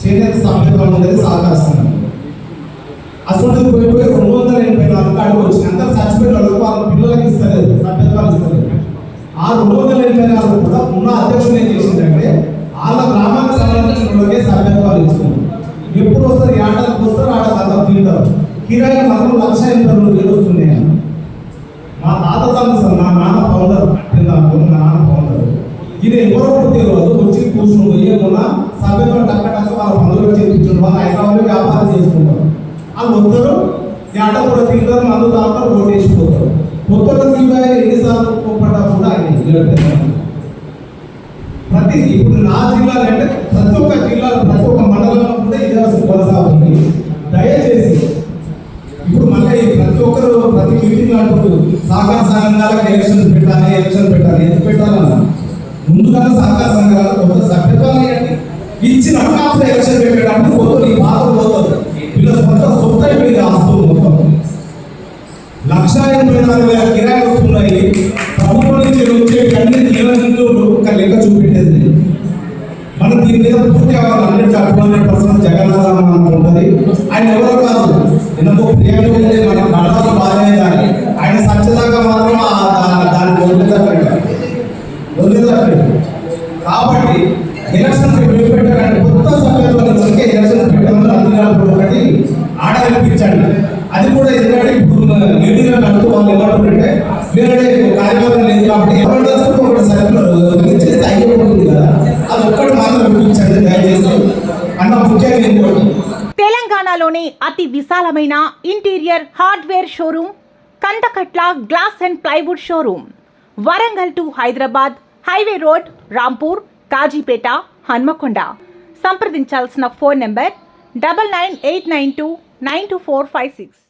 చేనేత సభ్యులుగా ఉండేది సహకార సంఘం. అసలు పోయి పోయి రెండు వందల ఎనభై నాలుగు కాడికి వచ్చింది. అందరు చచ్చిపోయిన వాళ్ళకి వాళ్ళ పిల్లలకి ఇస్తలేదు సభ్యత్వాలు ఇస్తలేదు. ఆ రెండు వందల ఎనభై నాలుగు కూడా ఉన్న అధ్యక్షుడు ఏం చేసిందంటే వాళ్ళ గ్రామానికి సంబంధించిన వాళ్ళకే సభ్యత్వాలు ఇస్తుంది ఎప్పుడు వస్తారు ఏడాదికి వస్తారు ఆడ సగం తింటారు కిరాయి మాత్రం లక్ష ఎనభై రెండు వేలు వస్తున్నాయి ఇది ఎవరో ఒకటి వచ్చి కూర్చుని ఏమన్నా సభ్యులు టక్క వాళ్ళ పనులు చేయించారు వాళ్ళు హైదరాబాద్లో వ్యాపారం చేసుకుంటారు. వాళ్ళు వస్తారు ఏట కూడా తింటారు మందు తాగుతారు ఓటు వేసిపోతారు కొత్త ఎన్నిసార్లు ఒప్పట కూడా ఆయన ప్రతి ఇప్పుడు నా జిల్లాలో అంటే ప్రతి ఒక్క జిల్లాలో ప్రతి ఒక్క మండలంలో కూడా ఇదే కొనసాగుతుంది. దయచేసి ఇప్పుడు మళ్ళీ ప్రతి ఒక్కరు ప్రతి మీటింగ్ అంటున్నారు సహకార సంఘాలకు ఎలక్షన్ పెట్టాలి ఎలక్షన్ పెట్టాలి. ఎందుకు పెట్టాలన్నా? ముందుగా సహకార సంఘాలు కొంత సభ్యత్వాలు ఇవ్వండి. ఇచ్చిన అవకాశం ఎలక్షన్ పెట్టేటప్పుడు పోతుంది ఈ బాధ పోతుంది. వీళ్ళ సొంత సొంత మీద ఆస్తులు మొత్తం. లక్ష ఎనభై నాలుగు వేల కిరాయి వస్తున్నాయి. ప్రభుత్వం నుంచి వచ్చే అన్ని నిధులు ఒక లెక్క చూపెట్టేది. మనం దీని మీద పూర్తి అవ్వాలి హండ్రెడ్ హండ్రెడ్ పర్సెంట్ జగన్నాథం మనకు ఉంటుంది ఆయన ఎవరు కాదు. ఎందుకో ప్రియాలు మన నడవలు బాగానే కానీ వదిలేదట్లేదు కాబట్టి ఎలక్షన్స్ పెట్టకండి కొత్త సభ్యత్వాలు వచ్చే ఎలక్షన్స్ పెట్టమని అందులో ఒకటి ఆడ అది కూడా ఎందుకంటే ఇప్పుడు నీటిగా కడుతూ వాళ్ళు ఏమంటుంటే మీరే కార్యక్రమం లేదు కాబట్టి ఎవరు ఒకటి సర్కులర్ చేస్తే అయిపోతుంది కదా. అది ఒక్కటి మాత్రం వినిపించండి దయచేసి. అన్న ముఖ్యంగా ఇంకోటి. తెలంగాణలోని అతి విశాలమైన interior hardware showroom Kandakatla glass and plywood showroom Warangal to Hyderabad highway road Rampur Kazipet Hanmakonda. సంప్రదించాల్సిన phone number double nine eight nine two nine two four five six.